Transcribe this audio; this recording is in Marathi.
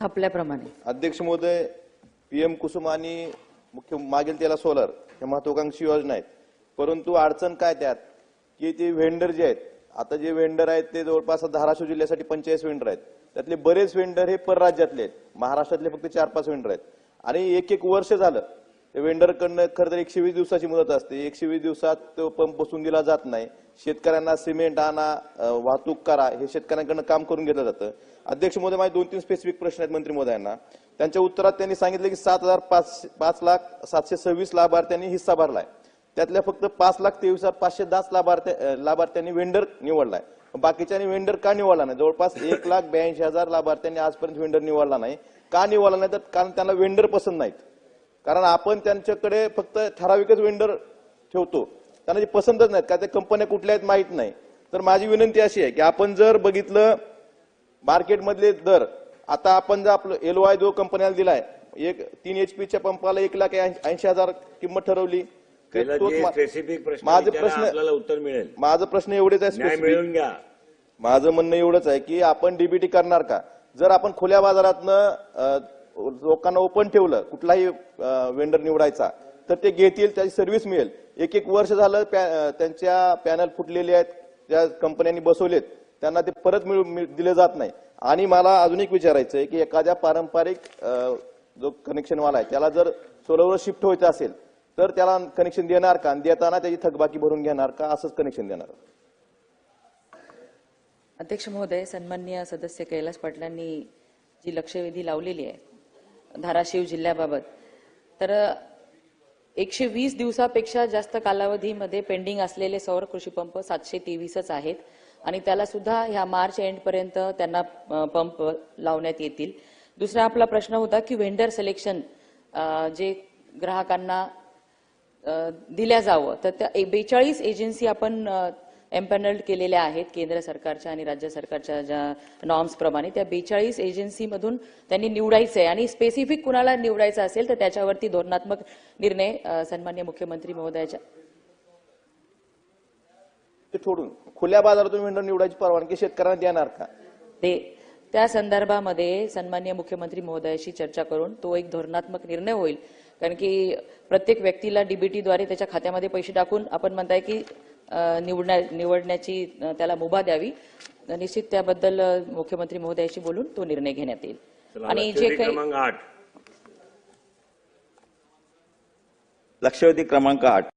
आपल्याप्रमाणे अध्यक्ष महोदय पीएम कुसुम आणि मुख्य मागेल त्याला सोलर हे महत्वाकांक्षी योजना आहेत. परंतु अडचण काय त्यात? की ते व्हेंडर जे आहेत आता जे व्हेंडर आहेत ते जवळपास धाराशिव जिल्ह्यासाठी पंचेचाळीस व्हेंडर आहेत. त्यातले बरेच व्हेंडर हे परराज्यातले आहेत. महाराष्ट्रातले फक्त चार पाच व्हेंडर आहेत. आणि एक एक वर्ष झालं वेंडरकडनं व्हेंडरकडनं खरं तर एकशे वीस दिवसाची मुदत असते. एकशे वीस दिवसात तो पंप बसून दिला जात नाही. शेतकऱ्यांना सिमेंट आणा वाहतूक करा हे शेतकऱ्यांकडनं काम करून घेतलं जातं. अध्यक्ष मोदी माझे दोन तीन स्पेसिफिक प्रश्न आहेत मंत्री महोदयांना. त्यांच्या उत्तरात त्यांनी सांगितलं की सात हजार पाच पाच लाख सातशे सव्वीस लाभार्थ्यांनी हिस्सा भरलाय. त्यातल्या फक्त पाच लाख तेवीस हजार पाचशे दहा लाभार्थ्या लाभार्थ्यांनी वेंडर निवडलाय. बाकीच्यांनी वेंडर का निवडला नाही? जवळपास एक लाख ब्याऐंशी हजार लाभार्थ्यांनी आजपर्यंत वेंडर निवडला नाही. का निवडला नाही? तर कारण त्यांना वेंडर पसंत नाहीत. कारण आपण त्यांच्याकडे फक्त ठराविकच वेंडर ठेवतो. त्यांना जे पसंतच नाहीत का त्या कंपन्या कुठल्या आहेत माहीत नाही. तर माझी विनंती अशी आहे की आपण जर बघितलं मार्केटमधले दर आता आपण जर आपलं एल वाय जो कंपन्याला दिलाय एक तीन एचपीच्या पंपाला एक लाख ऐंशी हजार किंमत ठरवली. स्पेसिफिक प्रश्न माझं प्रश्न- उत्तर मिळेल. माझं प्रश्न एवढेच आहे घ्या. माझं म्हणणं एवढंच आहे की आपण डीबीटी करणार का? जर आपण खुल्या बाजारातनं लोकांना ओपन ठेवलं कुठलाही वेंडर निवडायचा तर ते घेतील त्याची सर्व्हिस मिळेल. एक एक वर्ष झालं पॅ- त्यांच्या पॅनल फुटलेले आहेत त्या कंपन्यांनी बसवलेत त्यांना ते परत मिळू मिळ- दिले जात नाही. आणि मला अजून एक विचारायचं आहे की एखाद्या पारंपरिक जो कनेक्शनवाला आहे त्याला जर सोलरवर शिफ्ट व्हायचं असेल तर त्याला कनेक्शन देणार का? आणि देताना त्याची थकबाकी भरून घेणार का? असंच कनेक्शन देणार. अध्यक्ष महोदय सन्मान्य सदस्य कैलास पाटलांनी जी लक्षवेधी लावलेली आहे धाराशिव जिल्ह्याबाबत. तर एकशे वीस दिवसापेक्षा जास्त कालावधीमध्ये पेंडिंग असलेले सौर कृषी पंप सातशे तेवीसच आहेत. आणि त्याला सुद्धा ह्या मार्च एंडपर्यंत त्यांना पंप लावण्यात येतील. दुसरा आपला प्रश्न होता की व्हेंडर सिलेक्शन जे ग्राहकांना दिल्या जावं. तर त्या बेचाळीस एजन्सी आपण एम्पॅनल्ड केलेल्या आहेत केंद्र सरकारच्या आणि राज्य सरकारच्या ज्या नॉर्म्स प्रमाणे. त्या बेचाळीस एजन्सीमधून त्यांनी निवडायचं आहे. आणि स्पेसिफिक कुणाला निवडायचं असेल तर त्याच्यावरती धोरणात्मक निर्णय सन्मान्य मुख्यमंत्री महोदयाच्या. ते सोडून खुल्या बाजारातून वेंडर निवडायची परवानगी शेतकऱ्यांना देणार का? ते त्या संदर्भामध्ये सन्मान्य मुख्यमंत्री महोदयाशी चर्चा करून तो एक धोरणात्मक निर्णय होईल. कारण की प्रत्येक व्यक्तीला डीबीटीद्वारे त्याच्या खात्यामध्ये पैसे टाकून आपण म्हणताय की निवडण्या निवडण्याची त्याला मुभा द्यावी. निश्चित त्याबद्दल मुख्यमंत्री महोदयाशी बोलून तो निर्णय घेण्यात येईल. आणि जे काही लक्षवेधी क्रमांक आठ.